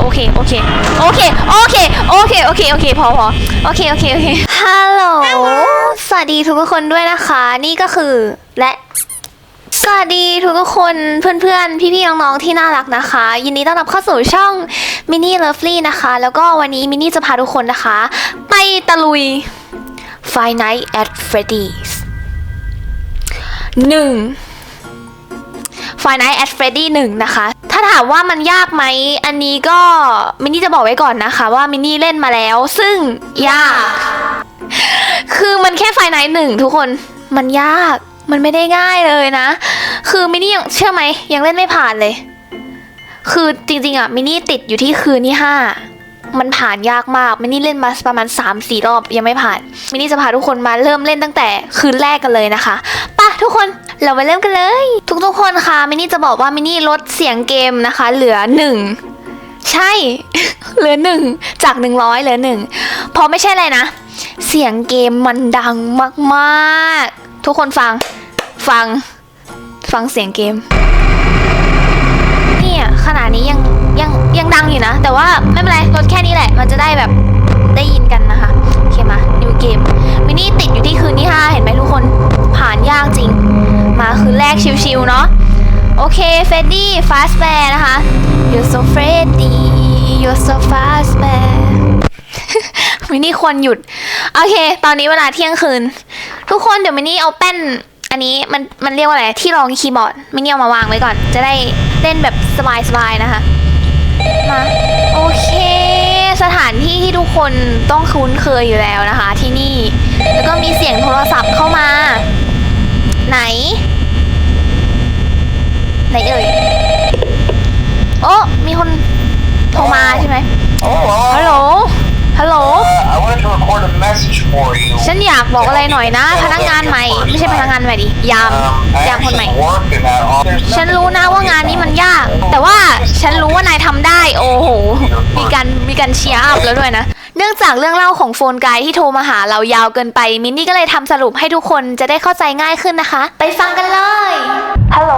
โอเค โอเค โอเค โอเค โอเค โอเค โอเค พอพอโอเค โอเค โอเค ฮัลโหล สวัสดีทุกคนด้วยนะคะ นี่ก็คือและ สวัสดีทุกคนเพื่อนๆ พี่ๆ น้องๆ ที่น่ารักนะคะ ยินดีต้อนรับเข้าสู่ช่องมินนี่เลิฟลี่นะคะ แล้วก็วันนี้มินนี่จะพาทุกคนนะคะ ไปตะลุย Five Nights at Freddy's หนึ่ง Five Nights at Freddy หนึ่งนะคะ ถ้าถามว่ามันยากไหม อันนี้ก็มินนี่จะบอกไว้ก่อนนะคะ ว่ามินนี่เล่นมาแล้ว ซึ่งยาก คือมันแค่ไฟไนท์หนึ่งทุกคน มันยาก มันไม่ได้ง่ายเลยนะ คือมินนี่ยังเชื่อไหมยังเล่นไม่ผ่านเลย คือจริงๆอะมินนี่ติดอยู่ที่คืนที่ห้ามันผ่านยากมากมินนี่เล่นมาประมาณ3 4รอบยังไม่ผ่านมินนี่จะพาทุกคนมาเริ่มเล่นตั้งแต่คืนแรกกันเลยนะคะ ปะทุกคนเราไปเริ่มกันเลย ทุกๆคนคะมินนี่จะบอกว่ามินนี่ลดเสียงเกมนะคะ เหลือหนึ่งใช่ เหลือหนึ่งจากหนึ่งร้อยเหลือหนึ่งเพราะไม่ใช่อะไรนะ เสียงเกมมันดังมากๆ ทุกคนฟังฟัง ฟังเสียงเกมเนี่ยขนาดนี้ยังยังยังดังอยู่นะ แต่ว่าไม่เป็นไรลดแค่นี้แหละ มันจะได้แบบได้ยินกันนะคะ โอเคมา new game มินี่ติดอยู่ที่คืนที่ 5 เห็นไหมทุกคนผ่านยากจริง มาคืนแรกชิวๆเนาะโอเคเฟดดี้ฟาสแ a ร์นะคะ you're so Freddy you're so fast bear มินี่ควรหยุด โอเค ตอนนี้เวลาเที่ยงคืน ทุกคนเดี๋ยวมินี่เอาแป้น อันนี้มันมันเรียกว่าอะไร ที่รองคีย์บอร์ดมินี่เอามาวางไว้ก่อน จะได้เล่นแบบสบายๆนะคะ มา โอเค คนต้องคุ้นเคยอยู่แล้วนะคะ ที่นี่ แล้วก็มีเสียงโทรศัพท์เข้ามา ไหน ไหนเอ่ย โอ้มีคนโทรมาใช่ไหมฮัลโหล ฮัลโหล Uh, I wanted to record a message for you. ฉันอยากบอกอะไรหน่อยนะ พนักงานใหม่ ไม่ใช่พนักงานใหม่ดิ ยาม Um, I ยามคนใหม่ actually work in that office. ฉันรู้นะว่างานนี้มันยาก แต่ว่าฉันรู้ว่านายทำได้ โอ้โห มีการ มีการเชียร์อัพแล้วด้วยนะ เนื่องจากเรื่องเล่าของโฟนไกด์ที่โทรมาหาเรายาวเกินไป มินนี่ก็เลยทำสรุปให้ทุกคนจะได้เข้าใจง่ายขึ้นนะคะ ไปฟังกันเลย ฮัลโหล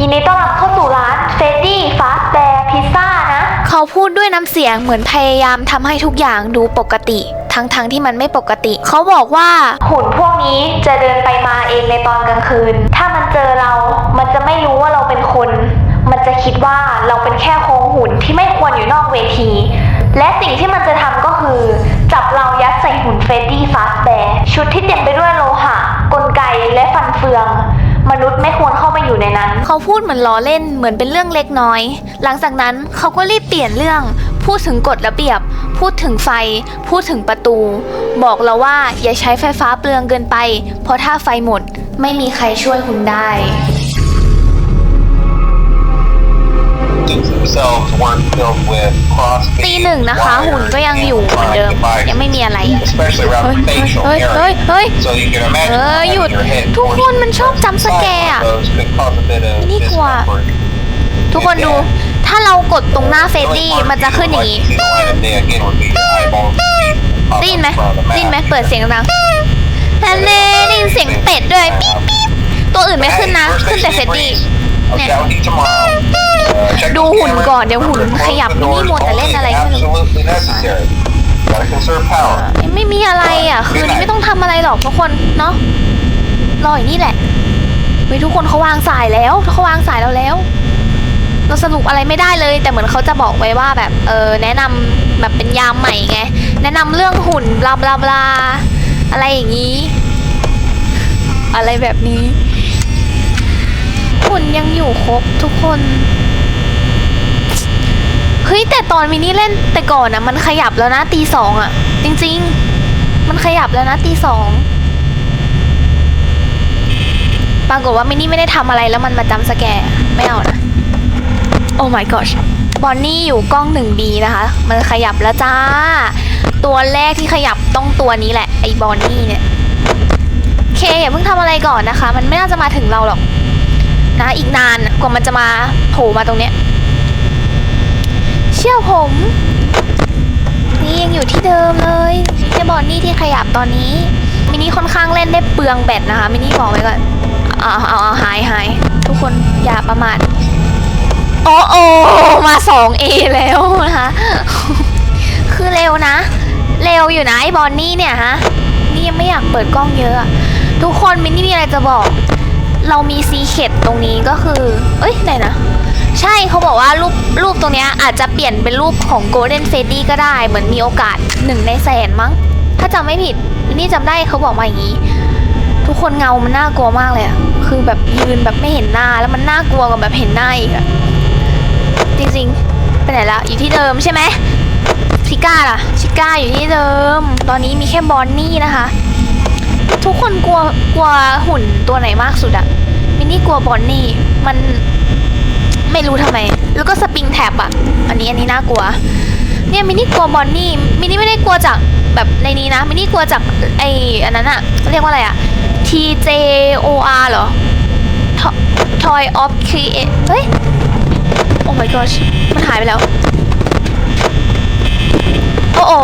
ยินดีต้อนรับเข้าสู่ร้านเฟดดี้ฟาสแบร์พิซซ่านะ เขาพูดด้วยน้ำเสียงเหมือนพยายามทำให้ทุกอย่างดูปกติ ทั้งๆทที่มันไม่ปกติ เขาบอกว่า หุ่นพวกนี้จะเดินไปมาเองในตอนกลางคืน ถ้ามันเจอเรา มันจะไม่รู้ว่าเราเป็นคน มันจะคิดว่าเราเป็นแค่โครงหุ่นที่ไม่ควรอยู่นอกเวที และสิ่งที่มันจะทำก็คือ จับเรายัดใส่หุ่นเฟรดดี้ฟาสแบร์ชุดที่เต็มไปด้วยโลหะ กลไกและฟันเฟือง มนุษย์ไม่ควรเข้ามาอยู่ในนั้น เขาพูดเหมือนล้อเล่นเหมือนเป็นเรื่องเล็กน้อย หลังจากนั้นเขาก็รีบเปลี่ยนเรื่อง พูดถึงกฎระเบียบ พูดถึงไฟ พูดถึงประตู บอกเราว่าอย่าใช้ไฟฟ้าเปลืองเกินไป เพราะถ้าไฟหมด ไม่มีใครช่วยคุณได้ ตีหนึ่งนะคะ หุ่นก็ยังอยู่เหมือนเดิม ยังไม่มีอะไร especially เฮ้ย around the facial เฮ้ย เฮ้ย area. เฮ้ย So you can imagine เออหยุด having your head ทุกคน towards มันชอบจำสแกร์ side อะ of those could cause a bit of นี่กลัว discomfort. ทุกคนดู ถ้าเรากดตรงหน้าเฟดดี้มันจะขึ้นอย่างนี้ได้ยินไหมได้ยินไหมเปิดเสียงดังแต่เน่ได้ยินเสียงเป็ดด้วยปิ๊บปิ๊บตัวอื่นไม่ขึ้นนะ ขึ้นแต่เฟดดี้เนี่ย ดูหุ่นก่อนเดี๋ยวหุ่นขยับนี่มัวแต่เล่นอะไรไม่รู้ไม่มีอะไรอะ คืนนี้ไม่ต้องทำอะไรหรอกทุกคนเนาะรออย่างนี้แหละเฮ้ยทุกคนเขาวางสายแล้วเขาวางสายเราแล้ว เราสรุปอะไรไม่ได้เลย แต่เหมือนเขาจะบอกไว้ว่าแบบเออแนะนำแบบเป็นยามใหม่ไงแนะนำเรื่องหุ่นบลาบลาบลาอะไรอย่างนี้ อะไรแบบนี้ หุ่นยังอยู่ครบทุกคน เฮ้ยแต่ตอนมินี่เล่นแต่ก่อนอะมันขยับแล้วนะตีสองอะจริง ๆ มันขยับแล้วนะตีสองปรากฏว่ามินี่ไม่ได้ทำอะไรแล้วมันมาจำสแกร์ไม่เอานะโอ้ my gosh บอนนี่อยู่กล้อง 1D นะคะ มันขยับแล้วจ้า ตัวแรกที่ขยับต้องตัวนี้แหละ ไอ้บอนนี่เนี่ยโอเคอย่าเพิ่งทำอะไรก่อนนะคะ มันไม่น่าจะมาถึงเราหรอกนะอีกนานกว่ามันจะมาโผล่มาตรงเนี้ย ชื่อผม นี่ยังอยู่ที่เดิมเลยแค่บอนนี่ที่ขยับตอนนี้ มินี่ค่อนข้างเล่นได้เปลืองแบตนะคะ มินี่บอกไว้ก่อนเอาเอาเอาหายหายทุกคนอย่าประมาทโอ้โอมาสองเอแล้วนะคะ คือเร็วนะ เร็วอยู่นะไอ้บอนนี่เนี่ยฮะ นี่ยังไม่อยากเปิดกล้องเยอะ ทุกคนมินนี่มีอะไรจะบอก เรามีซีเคดตรงนี้ก็คือ เอ้ยไหนนะ ใช่เขาบอกว่ารูปรูปตรงเนี้ยอาจจะเปลี่ยนเป็นรูปของ Golden f a d y ก็ได้ เหมือนมีโอกาสหนึ่งในแสนมั้ง ถ้าจำไม่ผิด นี่จำได้เขาบอกมาอย่างนี้ ทุกคนเงามันน่ากลัวมากเลยอะคือแบบยืนแบบไม่เห็นหน้าแล้วมันน่ากลัวกว่าแบบเห็นหน้าอีกอะจริงๆไปไหนละอยู่ที่เดิมใช่ไหมชิก้าล่ะชิก้าอยู่ที่เดิม ตอนนี้มีแค่บอนนี่นะคะ ทุกคนกลัวกลัวหุ่นตัวไหนมากสุดอะมินนี่กลัวบอนนี่มัน ไม่รู้ทำไม แล้วก็สปริงแท็บอะ อันนี้อันนี้น่ากลัว เนี่ยมินนี่กลัวบอนนี่มินนี่ไม่ได้กลัวจากแบบในนี้นะมินนี่กลัวจากไออันนั้นอะเรียกว่าอะไรอะ T J O R เหรอ Toy of Create เฮ้ยโอ้ my gosh มันหายไปแล้ว โอ้โอ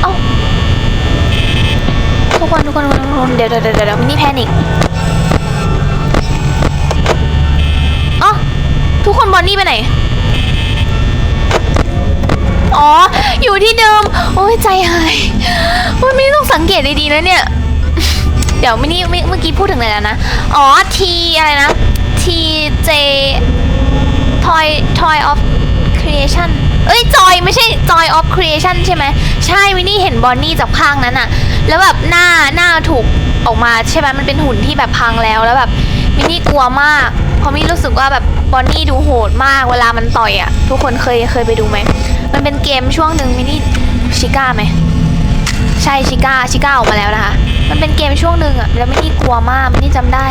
เอ้าทุกคนทุกคนทุกคนเดี๋ยวเดี๋ยวเดี๋ยวเดี๋ยวมินนี่แพนิค ทุกคนบอนนี่ไปไหน อ๋อ อยู่ที่เดิม โอ้ยใจหายโอ้ยไม่ต้องสังเกตดีๆนะเนี่ย เดี๋ยวไม่นี่เมื่อกี้พูดถึงอะไรแล้วนะ อ๋อ T อะไรนะ T J Toy Toy of Creation เอ้ยจอยไม่ใช่ Joy of Creation ใช่ไหม ใช่วินนี่เห็นบอนนี่จากข้างนั้นอะแล้วแบบหน้าหน้าถูกออกมาใช่ไหมมันเป็นหุ่นที่แบบพังแล้วแล้วแบบวินนี่กลัวมากเพราะมินรู้สึกว่าแบบ บอนนี่ดูโหดมากเวลามันต่อยอะทุกคนเคยเคยไปดูไหม มันเป็นเกมช่วงหนึ่งมินนี่ชิก้าไหม ใช่ชิก้าชิก้าออกมาแล้วนะคะ มันเป็นเกมช่วงหนึ่งอะแล้วมินนี่กลัวมากมินนี่จำได้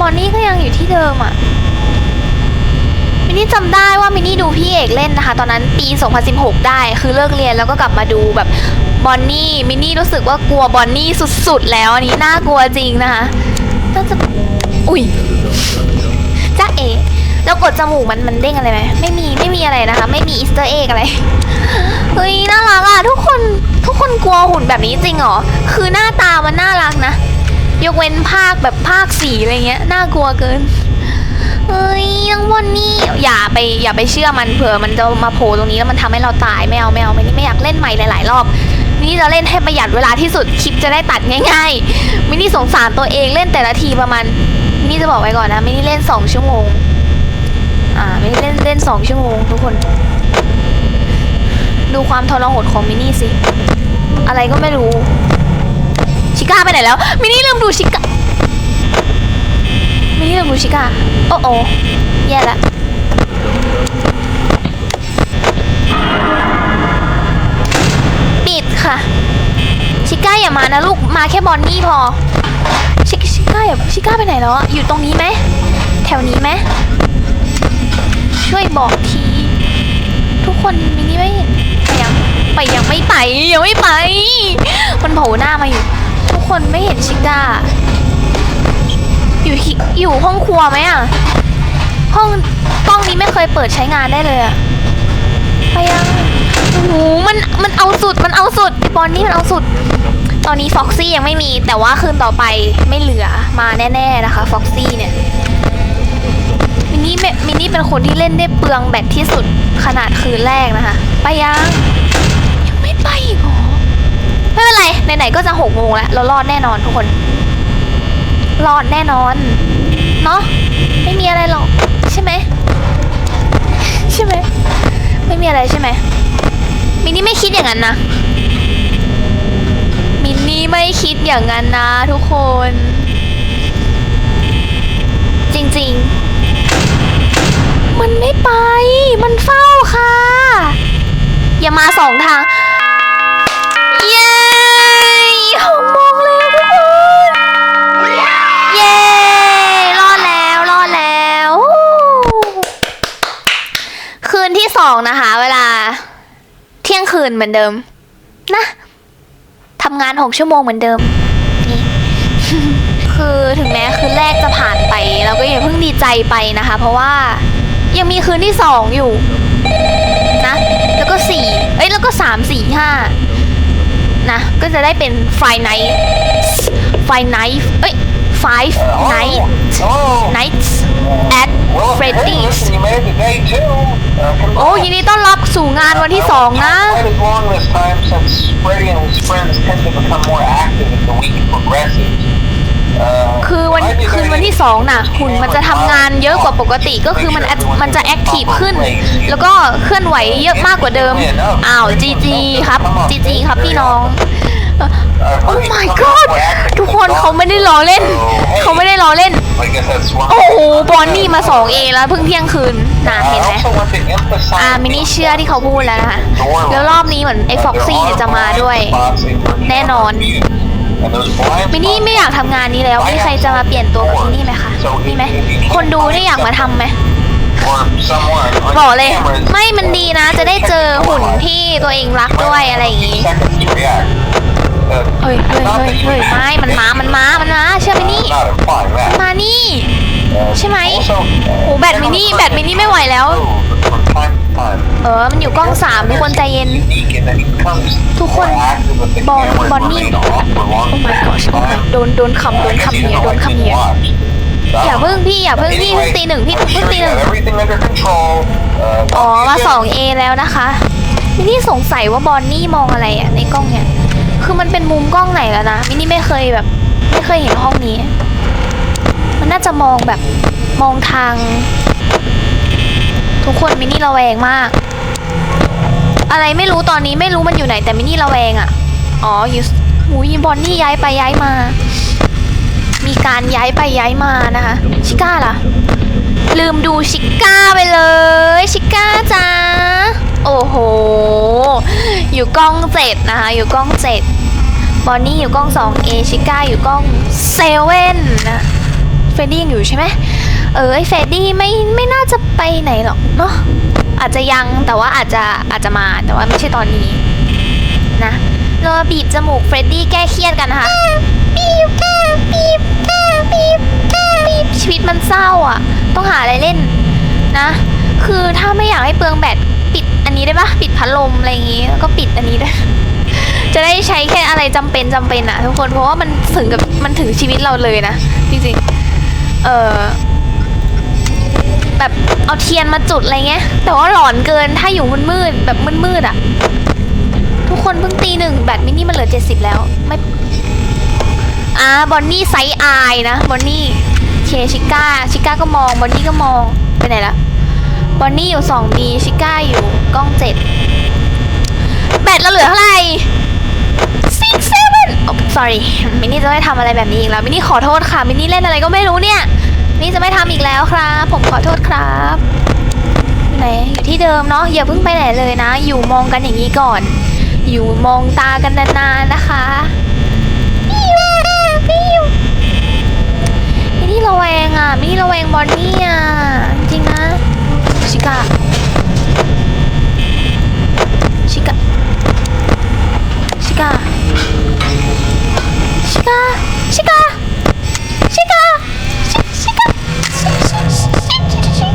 บอนนี่ก็ยังอยู่ที่เดิมอะมินนี่จำได้ว่ามินนี่ดูพี่เอกเล่นนะคะ ตอนนั้นปี 2016 ได้คือเลิกเรียนแล้วก็กลับมาดูแบบบอนนี่มินนี่รู้สึกว่ากลัวบอนนี่สุดๆ แล้วอันนี้น่ากลัวจริงนะคะน่าจะอุ้ย จ้าเอแล้วกดจมูกมันมันเด้งอะไรไหมไม่มีไม่มีอะไรนะคะ ไม่มีอีสเตอร์เอ็กอะไรเฮ้ยน่ารักอะทุกคนทุกคนกลัวหุ่นแบบนี้จริงเหรอคือหน้าตามันน่ารักนะ ยกเว้นภาคแบบภาคสีอะไรเงี้ยน่ากลัวเกินเฮ้ยน้องบนนี่อย่าไปอย่าไปเชื่อมันเผื่อมันจะมาโผล่ตรงนี้แล้วมันทำให้เราตายไม่เอาไม่เอาไม่นี่ไม่อยากเล่นใหม่หลาย ๆ รอบนี่จะเล่นให้ประหยัดเวลาที่สุดคลิปจะได้ตัดง่ายๆมินี่สงสารตัวเองเล่นแต่ละทีประมาณ นี่จะบอกไว้ก่อนนะมินี่เล่นสองชั่วโมง อ่ามินี่เล่นเล่นสองชั่วโมงทุกคน ดูความทรหดของมินี่สิ อะไรก็ไม่รู้ ชิก้าไปไหนแล้ว มินี่ลืมดูชิก้า มินี่ลืมดูชิก้า โอ้โอ้แย่ละปิดค่ะ ชิก้าอย่ามานะลูก มาแค่บอนนี่พอ ก้าอย่าชิก้าไปไหนแล้วอะอยู่ตรงนี้ไหม แถวนี้ไหม ช่วยบอกที ทุกคนมินี่ไม่เห็นไปยังไปยังไม่ไปยังไม่ไป มันโผล่หน้ามาอยู่ ทุกคนไม่เห็นชิก้า อยู่อยู่ห้องครัวไหมอะห้องกล้องนี้ไม่เคยเปิดใช้งานได้เลยอะไปยังโอ้โหมันมันเอาสุดมันเอาสุดบอลนี่มันเอาสุด ตอนนี้ฟ็อกซี่ยังไม่มี แต่ว่าคืนต่อไปไม่เหลือมาแน่ ๆนะคะฟ็อกซี่เนี่ยมินนี่มินนี่เป็นคนที่เล่นได้เปลืองแบตที่สุดขนาดคืนแรกนะคะ ไปยัง ยังไม่ไปอีกหรอไม่เป็นไร ไหนๆก็จะหกโมงแล้ว เรารอดแน่นอนทุกคน รอดแน่นอน เนาะไม่มีอะไรหรอก ใช่ไหมใช่ไหมไม่มีอะไรใช่ไหมมินนี่ไม่คิดอย่างนั้นนะ นนี่ไม่คิดอย่างนั้นนะทุกคน จริงๆ มันไม่ไป มันเฝ้าค่ะ อย่ามาสองทาง เย้หกโมงแล้วทุกคน เย้ รอดแล้ว รอดแล้ว คืนที่สองนะคะ เวลา เที่ยงคืนเหมือนเดิมำงานหกชั่วโมงเหมือนเดิม นี่ คือถึงแม้คืนแรกจะผ่านไป เราก็อย่าเพิ่งดีใจไปนะคะ เพราะว่ายังมีคืนที่สองอยู่ นะ แล้วก็สี่เอ้ย แล้วก็สามสี่ห้านะ ก็จะได้เป็นไฟไนท์ไฟไนท์เอ้ย five Uh, night hello. nights at Well, hey, Freddy's โอ้ยินดีต้อนรับสู่งานวันที่สองนะ Quite as long this time since Freddy and his friends tend to become more active as the week progresses. Uh, คือวัน might be คืน very วันที่สองน่ะ หุ่นมันจะทำงานเยอะกว่าปกติก็คือมันมันจะแอคทีฟขึ้น แล้วก็เคลื่อนไหวเยอะมากกว่าเดิม อ้าวจีจีครับจีจีครับพี่น้องโอ้ my god ทุกคนเขาไม่ได้ล้อเล่น เขาไม่ได้ล้อเล่น I guess that's one โอ้โหบอนนี่มา 2A แล้วเพิ่งเที่ยงคืนน่ะเห็นไหม I also want to emphasize อ่ามินี่เชื่อที่เขาพูดแล้วนะคะ แล้วรอบนี้เหมือนไอ้ฟ็อกซี่เนี่ยจะมาด้วย แน่นอนมินี่ไม่อยากทำงานนี้แล้วมีใครจะมาเปลี่ยนตัวกับมินี่ไหมคะมีไหมคนดูนี่อยากมาทำไหมบอกเลย ไม่มันดีนะ จะได้เจอหุ่นที่ตัวเองรักด้วยอะไรอย่างงี้ เฮ้ยเฮ้ยเฮ้ยเฮ้ยไม่มันมา มันมา มันมา เชื่อไหมนี่มานี่ ใช่ไหมโอ้แบตมินี่ แบตมินี่ไม่ไหวแล้ว เออ มันอยู่กล้องสามทุกคนใจเย็น ทุกคน บอลบอลนี่ Oh my gosh โดน โดนคำโดนคำเหี้ยโดนคำเหี้ยอย่าเพิ่งพี่อย่าเพิ่งพี่เพิ่งตีหนึ่งพี่เพิ่งตีหนึ่งอ๋อมา 2A แล้วนะคะ นี่สงสัยว่าบอนนี่มองอะไรอะในกล้องเนี่ย คือมันเป็นมุมกล้องไหนแล้วนะมินี่ไม่เคยแบบ ไม่เคยเห็นห้องนี้ มันน่าจะมองแบบมองทาง ทุกคนมินี่ระแวงมาก อะไรไม่รู้ตอนนี้ไม่รู้มันอยู่ไหนแต่มินี่ระแวงอะอ๋ออยู่หูยบอนนี่ย้ายไปย้ายมา มีการย้ายไปย้ายมานะคะชิก้าล่ะลืมดูชิก้าไปเลย ชิก้าจ้า อยู่กล้องเจ็ดนะคะ อยู่กล้องเจ็ดบอนนี่อยู่กล้อง 2A ชิก้าอยู่กล้องเซเว่นนะเฟรดดี้ยังอยู่ใช่ไหมเออไอเฟรดดี้ไม่ไม่น่าจะไปไหนหรอกเนาะอาจจะยังแต่ว่าอาจจะอาจจะมาแต่ว่าไม่ใช่ตอนนี้นะเราบีบจมูกเฟรดดี้แก้เครียดกันนะคะบีบก้บีบก้บีบก้บีบชีวิตมันเศร้าอะ ต้องหาอะไรเล่นนะ คือถ้าไม่อยากให้เปลืองแบต นี้ได้ปะปิดพัดลมอะไรอย่างงี้แล้วก็ปิดอันนี้ด้วยจะได้ใช้แค่อะไรจำเป็นจำเป็นอะทุกคนเพราะว่ามันถึงกับมันถึงชีวิตเราเลยนะจริงๆเออแบบเอาเทียนมาจุดอะไรเงี้ย แต่ว่าหลอนเกินถ้าอยู่มืดๆแบบมืดๆอะทุกคนเพิ่งตีหนึ่งแบตมินี่มันเหลือเจ็ดสิบแล้วไม่อ่าบอนนี่ไซส์อายนะบอนนี่เคชิก้าชิก้าก็มองบอนนี่ก็มองไปไหนละ บอนนี่อยู่สองดีชิก้าอยู่กล้องเจ็ดแบตเราเหลือเท่าไหร่ six seven โอ้ sorry มินนี่จะไม่ทำอะไรแบบนี้อีกแล้ว มินนี่ขอโทษค่ะ มินนี่เล่นอะไรก็ไม่รู้เนี่ยมินนี่จะไม่ทำอีกแล้วครับ ผมขอโทษครับไหนอยู่ที่เดิมเนาะ อย่าเพิ่งไปไหนเลยนะ อยู่มองกันอย่างนี้ก่อน อยู่มองตากันนานๆนะคะพี่แม่พี่อยู่มินนี่ระแวงอะมินนี่ระแวงบอนนี่อะ จริงนะ ชิกาชิกาชิกาชิกาชิกาชิกาชิชิกาชิชิชิชิชิ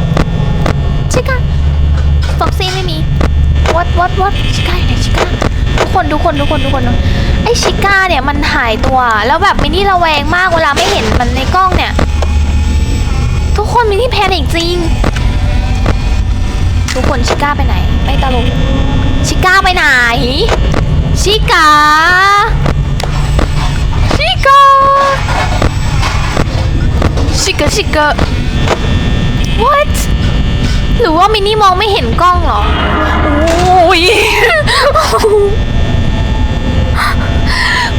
ชิกาฟ็อกซี่ไม่มี what what what ชิกาอยู่ไหนชิกาทุกคนทุกคนทุกคนทุกคนไอชิก้าเนี่ยมันหายตัวแล้วแบบมินี่ระแวงมากเวลาไม่เห็นมันในกล้องเนี่ย ทุกคนมินี่แพนิคจริง ทุกคนชิก้าไปไหน ไม่ตลก ชิก้าไปไหน ชิกาชิกาชิกาชิกา what หรือว่ามินี่มองไม่เห็นกล้องเหรอ โอ้ย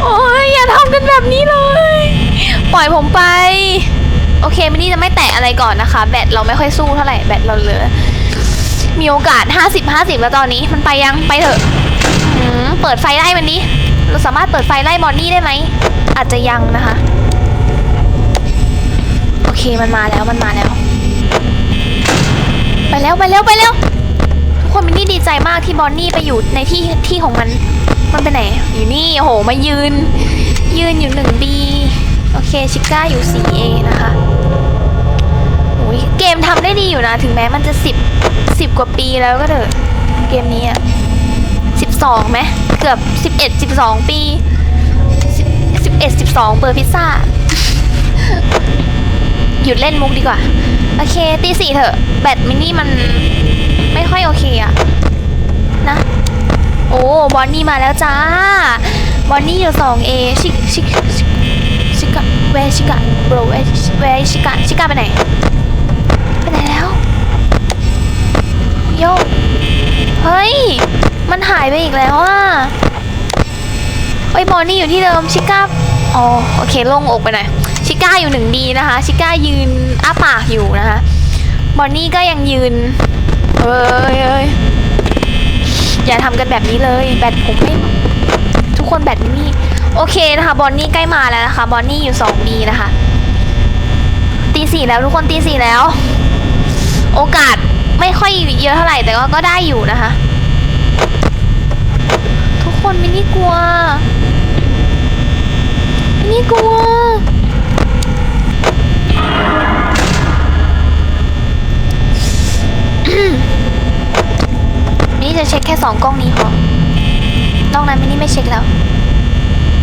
โอ้ยอย่าทำกันแบบนี้เลย ปล่อยผมไป โอเคมินี่จะไม่แตะอะไรก่อนนะคะ แบตเราไม่ค่อยสู้เท่าไหร่ แบตเราเหลือ มีโอกาส 50 50 แล้วตอนนี้มันไปยังไปเถอะอืมเปิดไฟไล่มันดิเราสามารถเปิดไฟไล่บอนนี่ได้ไหม อาจจะยังนะคะ โอเคมันมาแล้วมันมาแล้ว ไปแล้วไปแล้วไปแล้ว ทุกคนมินนี่ดีใจมากที่บอนนี่ไปอยู่ในที่ที่ของมัน มันไปไหน อยู่นี่โอ้โหมายืน ยืนอยู่หนึ่งบีโอเคชิก้าอยู่ 4A นะคะโอ้ยเกมทำได้ดีอยู่นะ ถึงแม้มันจะ 10 10กว่าปีแล้วก็เถอะเกมนี้อะ12ไหมเกือบ11 12ปี10 11 12เปิดพิซซ่า หยุดเล่นมุกดีกว่า โอเคตีสี่เถอะ แบตมินี่มันไม่ค่อยโอเคอะนะ โอ้บอนนี่มาแล้วจ้า บอนนี่อยู่ 2A ชิชิกชิกชิกะเวชิกะโบรเวเวชิกะชิกะไปไหน ไปไหนแล้ว โยกเฮ้ย มันหายไปอีกแล้วอะเฮ้บอนนี่อยู่ที่เดิมชิก้าอ๋อโอเคลงอกไปหน่อยชิก้าอยู่หนึ่งดีนะคะ ชิก้ายืนอ้าปากอยู่นะคะบอนนี่ก็ยังยืนเอ้ยเอ้ยอย่าทำกันแบบนี้เลยแบตผมไม่ทุกคนแบตมินี่โอเคนะคะบอนนี่ใกล้มาแล้วนะคะบอนนี่อยู่ 2B นะคะตีสี่แล้วทุกคนตีสี่แล้ว โอกาส ไม่ค่อยเยอะเท่าไหร่แต่ว่าก็ได้อยู่นะคะ ทุกคนมินี่กลัวมินี่กลัวมินี่จะเช็คแค่สองกล้องนี้พอนอกนั้นมินี่ไม่เช็คแล้ว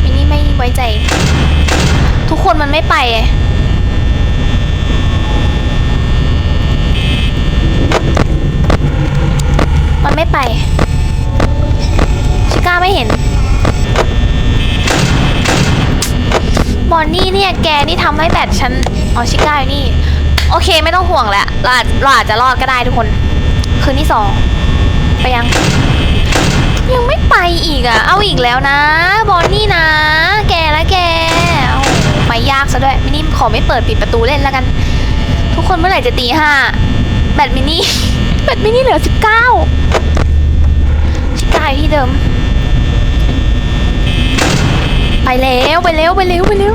มินี่ไม่ไว้ใจ ทุกคนมันไม่ไป ไม่ไป ชิก้าไม่เห็น บอนนี่เนี่ยแกนี่ทำให้แบตฉันอ๋อชิก้าอยู่นี่ โอเคไม่ต้องห่วงแหละเราอาจเราอาจจะรอดก็ได้ทุกคน คืนที่สองไปยัง ยังไม่ไปอีกอะ เอาอีกแล้วนะ บอนนี่นะ แกและแกเอาไปยากซะด้วยมินี่ขอไม่เปิดปิดประตูเล่นแล้วกัน ทุกคนเมื่อไหร่จะตีห้าแบตมินี่ เป็ดมินิเหลือสิบเก้าชิก้าอยู่ที่เดิม ไปแล้วไปแล้วไปแล้วไปแล้ว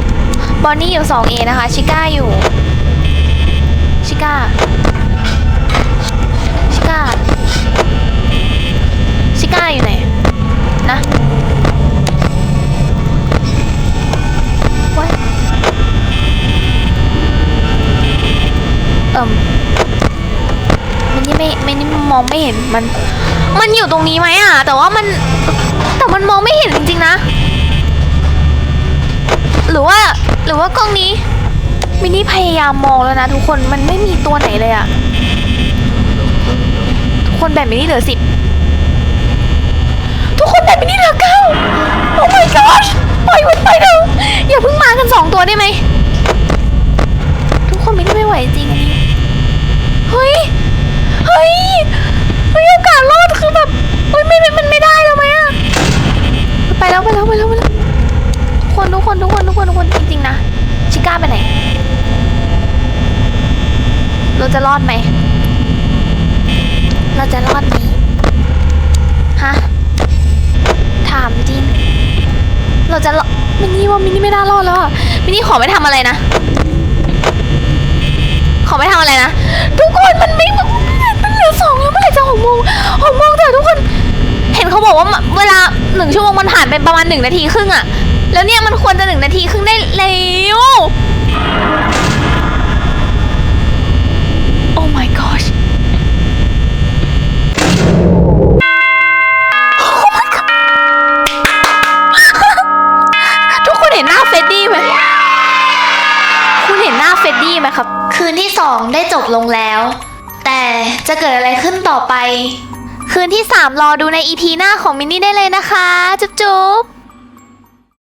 บอนนี่อยู่ 2A นะคะ ชิก้าอยู่ ชิก้า ชิก้า ชิก้าอยู่ไหน นะ องไม่เห็นมัน มันอยู่ตรงนี้ไหมอะ แต่ว่ามัน แต่มันมองไม่เห็นจริงๆนะ หรือว่า หรือว่ากล้องนี้ มินี่พยายามมองแล้วนะทุกคน มันไม่มีตัวไหนเลยอะ ทุกคนแบบมินี่เหลือสิบทุกคนแบบมินี่เหลือเก้าโอ้ my god ปล่อยมันไปเถอะอย่าเพิ่งมากันสองตัวได้ไหม ทุกคนมินี่ไม่ไหวจริงอันนี้ เฮ้ย เฮ้ย เฮ้ยโอกาสรอดคือแบบ เฮ้ยไม่ไม่มันไม่ได้แล้วไหมอะไปแล้วไปแล้วไปแล้วไปแล้ว ทุก คนทุกคนทุกคนทุกคนจริงๆนะ ชิก้าไปไหน เราจะรอดไหม เราจะรอดไหมฮะ ถามจริง เราจะรอดมินี่ว่ามินี่ไม่น่ารอดแล้วอะมินนี่ขอไม่ทำอะไรนะ ขอไม่ทำอะไรนะ ทุกคนมันไม่มันเหลือสองแล้วเมื่อไหร่จะหกโมงหกโมงเถอะทุกคน เห็นเขาบอกว่าเวลาหนึ่งชั่วโมงมันผ่านไปประมาณหนึ่งนาทีครึ่งอะ แล้วเนี่ยมันควรจะหนึ่งนาทีครึ่งได้แล้วโอ้ my gosh ทุกคนเห็นหน้าเฟดดี้ไหมคุณเห็นหน้าเฟดดี้ไหมครับ คืนที่สองได้จบลงแล้ว แต่จะเกิดอะไรขึ้นต่อไป คืนที่ 3 รอดูในอีพีหน้าของมินนี่ได้เลยนะคะ จุ๊บจุ๊บ